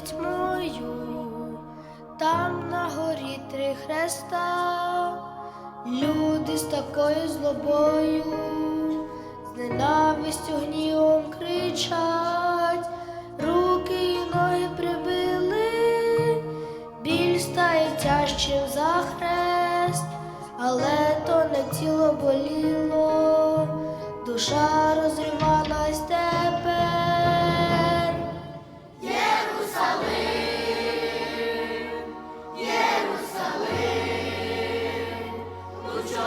тьмою, там на горі три хреста, люди з такою злобою, з ненавистю гнівом кричать, руки і ноги прибили, біль стає тяжчим за хрест, але то не тіло боліло, душа розривала.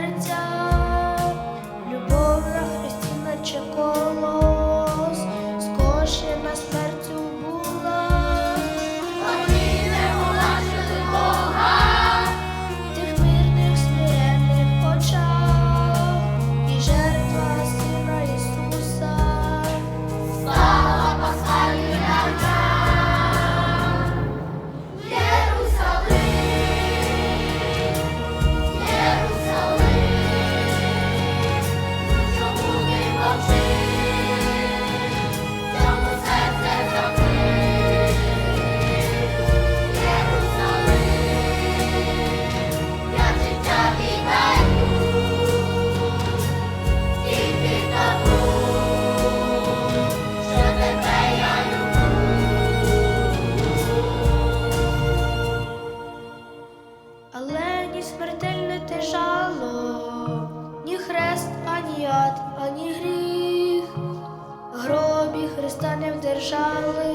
letter гріх, гробі Христа не вдержали,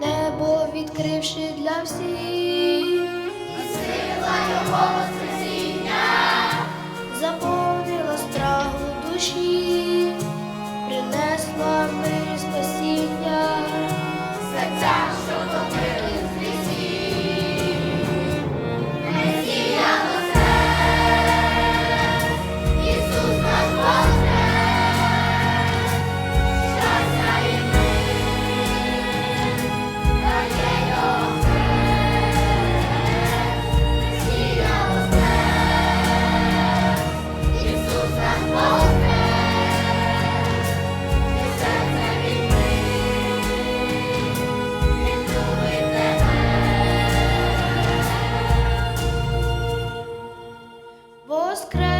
небо відкривши для всіх, сила його воскресіння los.